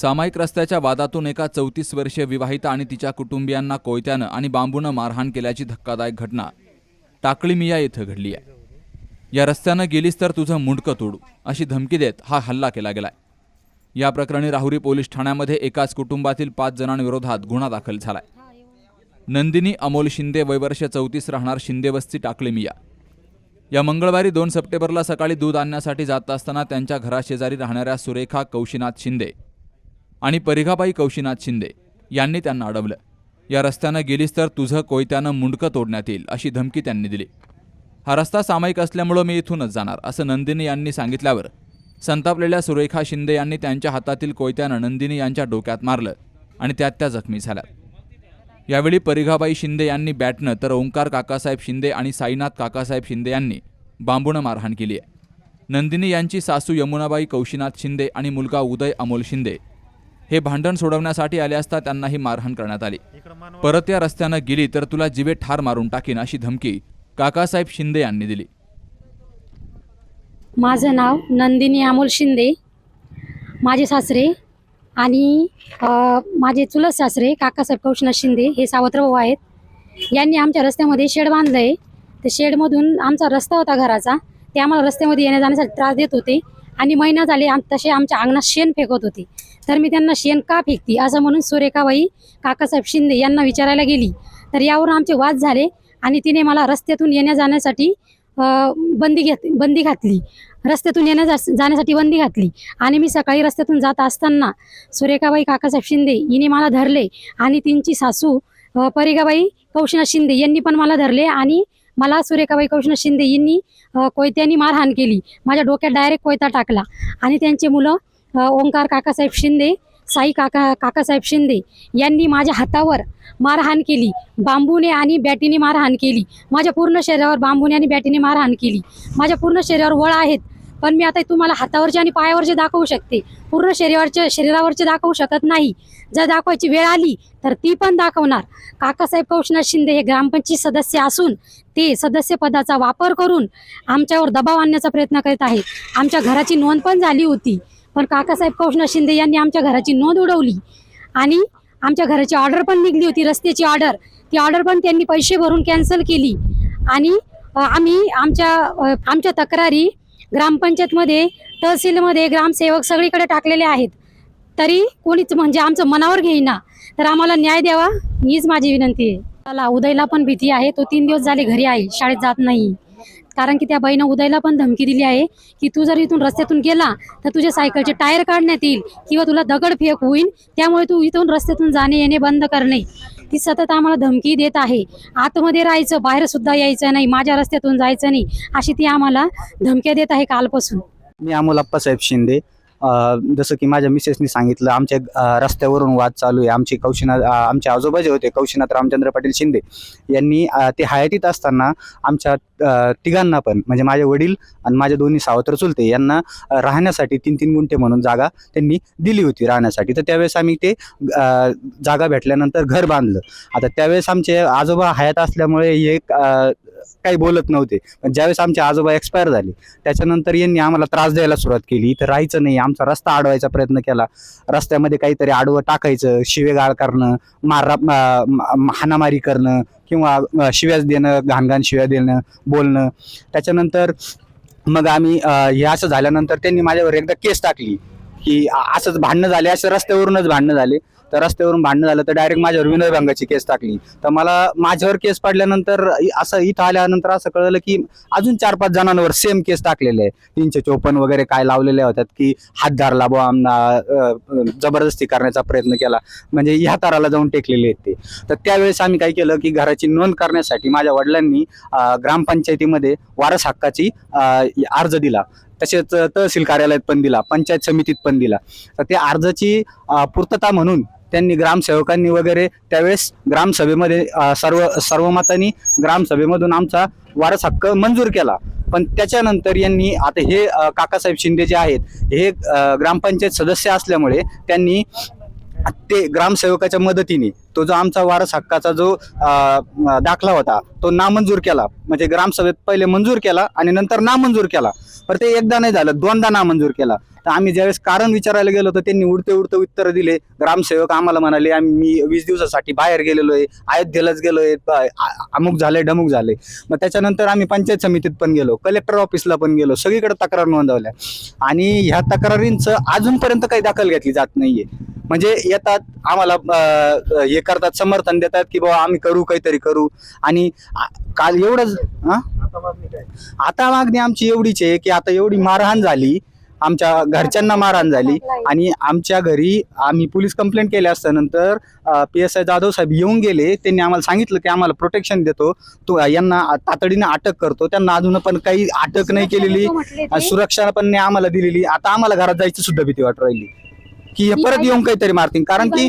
सामायिक रस्त्याच्या वादातून एका चौतीस वर्षीय विवाहिता आणि तिच्या कुटुंबियांना कोयत्यानं आणि बांबूनं मारहाण केल्याची धक्कादायक घटना टाकळी मिया येथे घडली आहे. या रस्त्यानं गेलीस तर तुझं मुंडकं तोडू अशी धमकी देत हा हल्ला केला गेलाय. या प्रकरणी राहुरी पोलीस ठाण्यामध्ये एकाच कुटुंबातील पाच जणांविरोधात गुन्हा दाखल झालाय. नंदिनी अमोल शिंदे वयवर्ष चौतीस राहणार शिंदे वस्ती टाकळी मिया या मंगळवारी दोन सप्टेंबरला सकाळी दूध आणण्यासाठी जात असताना त्यांच्या घराशेजारी राहणाऱ्या सुरेखा कौशिनाथ शिंदे आणि परिघाबाई कौशिनाथ शिंदे यांनी त्यांना अडवलं. या रस्त्यानं गेलीस तर तुझं कोयत्यानं मुंडकं तोडण्यात येईल अशी धमकी त्यांनी दिली. हा रस्ता सामायिक असल्यामुळं मी इथूनच जाणार असं नंदिनी यांनी सांगितल्यावर संतापलेल्या सुरेखा शिंदे यांनी त्यांच्या हातातील कोयत्यानं नंदिनी यांच्या डोक्यात मारलं आणि त्यात त्या जखमी झाल्या. यावेळी परिघाबाई शिंदे यांनी बॅटनं तर ओंकार काकासाहेब शिंदे आणि साईनाथ काकासाहेब शिंदे यांनी बांबूनं मारहाण केली आहे. नंदिनी यांची सासू यमुनाबाई कौशिनाथ शिंदे आणि मुलगा उदय अमोल शिंदे हे भांडण सोडवण्यासाठी आले असता त्यांनाही मारहाण करण्यात आली. परत या रस्त्यानं गेली तर तुला जिवे ठार मारून टाकीन अशी धमकी काकासाहेब शिंदे यांनी दिली. माझं नाव नंदिनी अमोल शिंदे माझे सासरे आणि माझे चुलत सासरे काकासाहेब कौशनाथ शिंदे हे सावत्र भाऊ आहेत. यांनी आमच्या रस्त्यामध्ये शेड बांधलं आहे त्या शेडमधून आमचा रस्ता होता घराचा. ते आम्हाला रस्त्यामध्ये येण्या जाण्यासाठी त्रास देत होते आणि महिना झाले आम तसे आमच्या अंगणात शेण फेकत होते. तर मी त्यांना शेण का फेकती? असं म्हणून सुरेखाबाई काकासाहेब शिंदे यांना विचारायला गेली. तर यावरून आमचे वाद झाले आणि तिने मला रस्त्यातून येण्या जाण्यासाठी बंदी घेत बंदी घातली. रस्त्यातून येण्या जा- जाण्यासाठी बंदी घातली. आणि मी सकाळी रस्त्यातून जात असताना सुरेखाबाई काकासाहेब शिंदे हिने मला धरले आणि तिची सासू परेगाबाई परिगाबाई शिंदे यांनी पण मला धरले आणि मला सुरेखाबाई कौशना शिंदे यांनी कोयत्यानी कोयत्यांनी मारहाण केली. माझ्या डोक्यात डायरेक्ट कोयता टाकला आणि त्यांचे मुलं ओंकार काकासाहेब शिंदे साई काका काकासाहेब शिंदे यांनी माझ्या हातावर मारहाण केली. बांबूने आणि बॅटीने मारहाण केली. माझ्या पूर्ण शरीरावर बांबूने आणि बॅटीने मारहाण केली. माझ्या पूर्ण शरीरावर वळ आहेत पण मी आता तुम्हाला हातावरचे आणि पायावरचे दाखवू शकते. पूर्ण शरीरावरचे शरीरावरचे दाखवू शकत नाही. जर दाखवायची वेळ आली तर ती पण दाखवणार. काकासाहेब कौशनाथ शिंदे हे ग्रामपंचायत सदस्य असून ते सदस्य पदाचा वापर करून आमच्यावर दबाव आणण्याचा प्रयत्न करीत आहेत. आमच्या घराची नोंद पण झाली होती. पण काकासाहेब कौशनाथ शिंदे यांनी आमच्या घराची नोंद उडवली. आणि आमच्या घराची ऑर्डर पण निघली होती रस्त्याची ऑर्डर ती ऑर्डर पण त्यांनी पैसे भरून कॅन्सल केली. आणि आम्ही आमच्या आमच्या तक्रारी ग्रामपंचायतमध्ये तहसीलमध्ये ग्रामसेवक सगळीकडे टाकलेले आहेत. तरी कोणीच म्हणजे आमचं मनावर घेईना. तर आम्हाला न्याय द्यावा हीच माझी विनंती आहे. त्याला उदयला पण भीती आहे. तो तीन दिवस झाले घरी आहे शाळेत जात नाही. कारण की त्या बाईनं उदयला पण धमकी दिली आहे की तू जर इथून रस्त्यातून गेला तर तुझ्या सायकलचे टायर काढण्यात येईल किंवा तुला दगड फेक होईल त्यामुळे तू इथून रस्त्यातून जाणे येणे बंद करणे. ती सतत आम्हाला धमकी देत आहे. आतमध्ये राहायचं बाहेर सुद्धा यायचं नाही माझ्या रस्त्यातून जायचं नाही अशी ती आम्हाला धमक्या देत आहे कालपासून. मी अमोल अप्पासाहेब शिंदे. जसं की माझ्या मिसेसनी सांगितलं आमच्या रस्त्यावरून वाद चालू आहे. आमची कौशिनाथ आमचे आजोबा जे होते कौशिनाथ रामचंद्र पाटील शिंदे. यांनी ते हयातीत असताना आमच्या तिघांना पण म्हणजे माझे वडील आणि माझे दोन्ही सावत्र चुलते यांना राहण्यासाठी तीन तीन गुंठे म्हणून जागा त्यांनी दिली होती राहण्यासाठी. तर त्यावेळेस आम्ही ते जागा भेटल्यानंतर घर बांधलं. आता त्यावेळेस आमचे आजोबा हयात असल्यामुळे हे काही बोलत नव्हते. पण ज्यावेळेस आमचे आजोबा एक्सपायर झाले त्याच्यानंतर यांनी आम्हाला त्रास द्यायला सुरुवात केली. इथं राहायचं नाही आमचा रस्ता अडवायचा प्रयत्न केला. रस्त्यामध्ये काहीतरी आडवं टाकायचं शिवेगाळ करणं मारा हाणामारी करणं किंवा शिव्याच देणं घाणघाण शिव्या देणं बोलणं. त्याच्यानंतर मग आम्ही हे असं झाल्यानंतर त्यांनी माझ्यावर एकदा केस टाकली. की असंच भांडणं झाले असं रस्त्यावरूनच भांडणं झाले. तर रस्त्यावरून भांडणं झालं तर डायरेक्ट माझ्यावर विनयभंगाची केस टाकली. तर मला माझ्यावर केस पडल्यानंतर इ- असं इथं आल्यानंतर असं कळलं की अजून चार पाच जणांवर सेम केस टाकलेले आहे. तीनशे चोपन्न वगैरे काय लावलेले होतात की हात धरला बुवा आमना जबरदस्ती करण्याचा प्रयत्न केला. म्हणजे ह्या ताराला जाऊन टेकलेले आहेत ते. तर त्यावेळेस आम्ही काय केलं की घराची नोंद करण्यासाठी माझ्या वडिलांनी ग्रामपंचायतीमध्ये वारस हक्काची अर्ज दिला. तसेच तहसील कार्यालयात पण दिला पंचायत समितीत पण दिला. तर त्या अर्जाची पूर्तता म्हणून त्यांनी ग्रामसेवकांनी वगैरे त्यावेळेस ग्रामसभेमध्ये सर्व सर्वमतानी ग्रामसभेमधून आमचा वारस हक्क मंजूर केला. पण त्याच्यानंतर यांनी आता हे काकासाहेब शिंदे जे आहेत हे ग्रामपंचायत सदस्य असल्यामुळे त्यांनी ते ग्रामसेवकाच्या मदतीने तो जो आमचा वारस हक्काचा जो दाखला होता तो नामंजूर केला. म्हणजे ग्रामसभेत पहिले मंजूर केला आणि नंतर नामंजूर केला. पण ते एकदा नाही झालं दोनदा नामंजूर केला. तर आम्ही ज्यावेळेस कारण विचारायला गेलो तर त्यांनी उडते उडते उत्तर दिले. ग्रामसेवक आम्हाला म्हणाले आम्ही मी वीस दिवसासाठी बाहेर गेलेलो आहे अयोध्येलाच गेलोय प- आ- अमुक झालंय डमुक झालंय. मग त्याच्यानंतर आम्ही पंचायत समितीत पण गेलो कलेक्टर ऑफिसला पण गेलो सगळीकडे तक्रार नोंदवल्या. आणि ह्या तक्रारींचं अजूनपर्यंत काही दखल घेतली जात नाहीये. म्हणजे येतात आम्हाला हे करतात समर्थन देतात की बाबा आम्ही करू काहीतरी करू. आणि काल एवढंच? आता मागणी आमची एवढीच आहे की आता एवढी मारहाण झाली आमच्या घरच्यांना मारहाण झाली. आणि आमच्या घरी आम्ही पोलीस कंप्लेंट केली असल्यानंतर पी एस आय जाधव साहेब येऊन गेले. त्यांनी आम्हाला सांगितलं की आम्हाला प्रोटेक्शन देतो. तो यांना तातडीने अटक करतो. त्यांना अजून पण काही अटक नाही केलेली. सुरक्षा पण नाही आम्हाला दिलेली. आता आम्हाला घरात जायची सुद्धा भीती वाटू राहिली. की हे परत येऊन काहीतरी मारतील. कारण की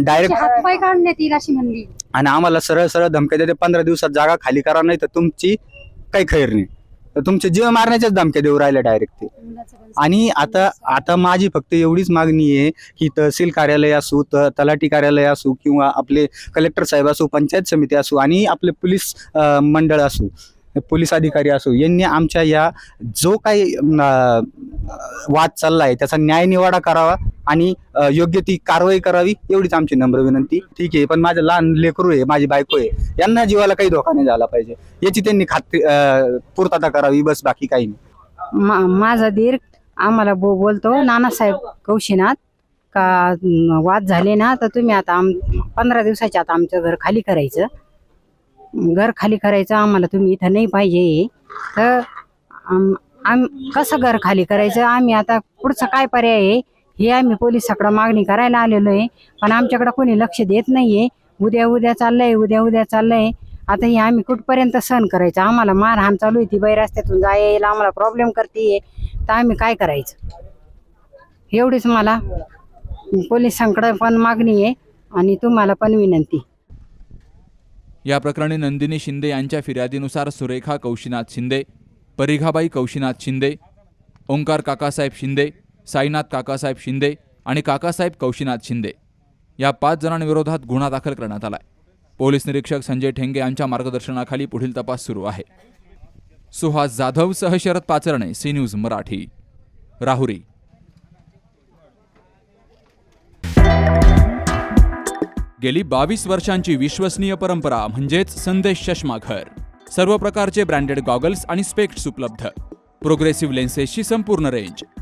डायरेक्ट हातपाय काढण्यात येईल अशी म्हणली. आणि आम्हाला सरळ सरळ धमक्या देते पंधरा दिवसात जागा खाली करा नाही तर तुमची काही खैर नाही. तर तुमचे जीव मारण्याच्याच धमक्या देऊ राहिल्या डायरेक्ट ते. आणि आता आता माझी फक्त एवढीच मागणी आहे की तहसील कार्यालय असू त तलाठी कार्यालय असू किंवा आपले कलेक्टर साहेब असू पंचायत समिती असू आणि आपले पोलीस मंडळ असू पोलीस अधिकारी असो यांनी आमच्या या जो काही वाद चालला आहे त्याचा न्याय निवाडा करावा आणि योग्य ती कारवाई करावी एवढीच आमची नम्र विनंती. ठीक आहे पण माझं लहान लेकरू आहे माझी बायको आहे यांना जीवाला काही धोका नाही झाला पाहिजे. याची त्यांनी खात्री पूर्तता करावी बस बाकी काही नाही. मा माझा धीर आम्हाला बो बोलतो नानासाहेब कौशिनाथ का वाद झाले ना तर तुम्ही आता आम पंधरा दिवसाच्या आता आमचं घर खाली करायचं. घर खाली करायचं आम्हाला तुम्ही इथं नाही पाहिजे. तर आम कसं घर खाली करायचं? आम्ही आता पुढचं काय पर्याय आहे? हे आम्ही पोलिसाकडं मागणी करायला आलेलो आहे. पण आमच्याकडं कोणी लक्ष देत नाहीये. उद्या उद्या चाललंय उद्या उद्या चाललंय. आता हे आम्ही कुठपर्यंत सहन करायचं? आम्हाला मारहाण चालू आहे ती बाई रस्त्यातून जायला आम्हाला प्रॉब्लेम करते तर आम्ही काय करायचं? एवढीच मला पोलिसांकडे पण मागणी आहे आणि तुम्हाला पण विनंती. या प्रकरणी नंदिनी शिंदे यांच्या फिर्यादीनुसार सुरेखा कौशिनाथ शिंदे परिघाबाई कौशिनाथ शिंदे ओंकार काकासाहेब शिंदे साईनाथ काकासाहेब शिंदे आणि काकासाहेब कौशिनाथ शिंदे या पाच जणांविरोधात गुन्हा दाखल करण्यात आलाय. पोलीस निरीक्षक संजय ठेंगे यांच्या मार्गदर्शनाखाली पुढील तपास सुरू आहे. सुहास जाधव सह शरद पाचरणे सी न्यूज मराठी. राहुरी. गेली बावीस वर्षांची विश्वसनीय परंपरा म्हणजेच संदेश चष्माघर सर्व प्रकारचे ब्रँडेड गॉगल्स आणि स्पेक्ट्स उपलब्ध. प्रोग्रेसिव्ह लेन्सेसची संपूर्ण रेंज.